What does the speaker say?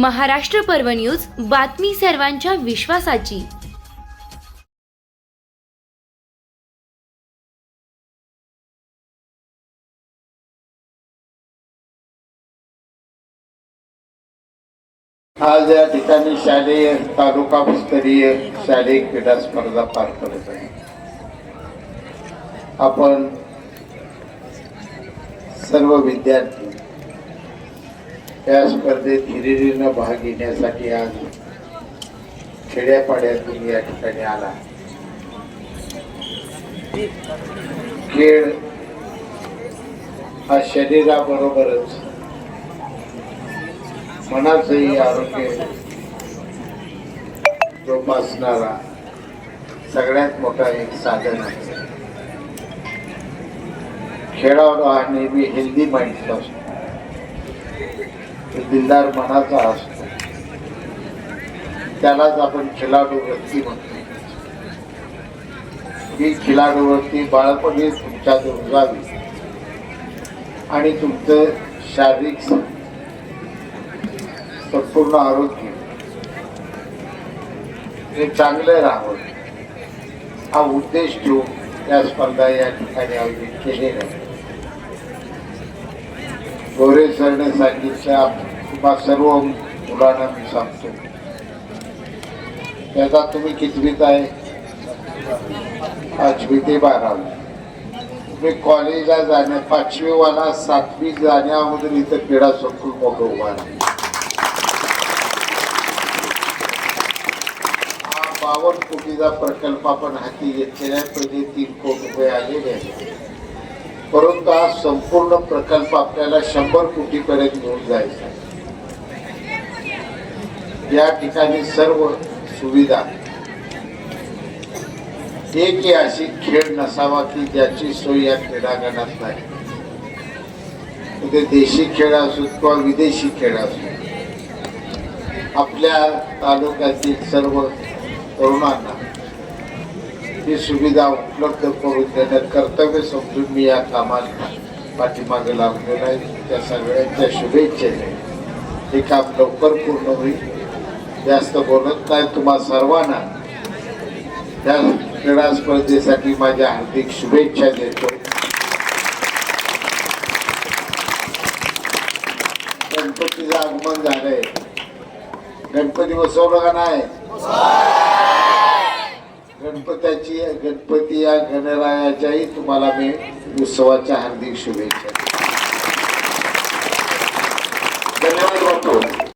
महाराष्ट्र पर्व न्यूज बातमी सर्वांच्या विश्वासाची. आज या ठिकाणी शालेय तालुका स्तरीय शालेय क्रीडा स्पर्धा पार पडत आहे. आपण सर्व विद्यार्थी त्या स्पर्धेत हिरिरीनं भाग घेण्यासाठी आज खेड्यापाड्यातून या ठिकाणी आला. खेळ हा शरीराबरोबरच मनाचंही आरोग्य जोपासणारा सगळ्यात मोठा एक साधन आहे. खेळाडू हा नेहमी हेल्दी माइंडचा असतो. दिलदार मनाचा असतो. त्यालाच आपण खिलाडू वृत्ती म्हणतो. ही खिलाडू वृत्ती बाळपणी तुमच्यात रुजावी आणि तुमचं शारीरिक संपूर्ण आरोग्य. हे चांगलं राहावं. हा उद्देश ठेवून या स्पर्धा या ठिकाणी आयोजित केलेल्या गोरे सरने सांगितल्या. तुम्हा सर्व मुलांना मी सांगतो. त्याचा तुम्ही कितवीत आहे? पाचवी ते बारावी. तुम्ही कॉलेजला जाण्या पाचवी वाला सातवी जाण्या अगोदर इथं क्रीडा संकुल मोठं उभा हा बावन्न कोटीचा प्रकल्प आपण हाती घेतलेल्या पहिले तीन कोटी रुपये आलेले आहेत. परंतु हा संपूर्ण प्रकल्प आपल्याला शंभर कोटीपर्यंत घेऊन जायचा या ठिकाणी सर्व सुविधा. एक अशी खेळ नसावा की ज्याची सोय या क्रीडांगणात नाही. ते देशी खेळ असो किंवा विदेशी खेळ असो. आपल्या तालुक्यातील सर्व तरुणांना ही सुविधा उपलब्ध करून देण्यात कर्तव्य समजून मी या कामात पाठीमागे लागलेलो आहे. त्या सगळ्यांच्या शुभेच्छेने हे काम लवकर पूर्ण होईल. जास्त बोलत नाही. तुम्हा सर्वांना त्या क्रीडा स्पर्धेसाठी माझ्या हार्दिक शुभेच्छा देतो. गणपतीचं आगमन झालंय. गणपती बसवलं का नाही? गणपत्याची गणपती या गणरायाच्याही तुम्हाला मी उत्सवाच्या हार्दिक शुभेच्छा धन्यवाद बापू.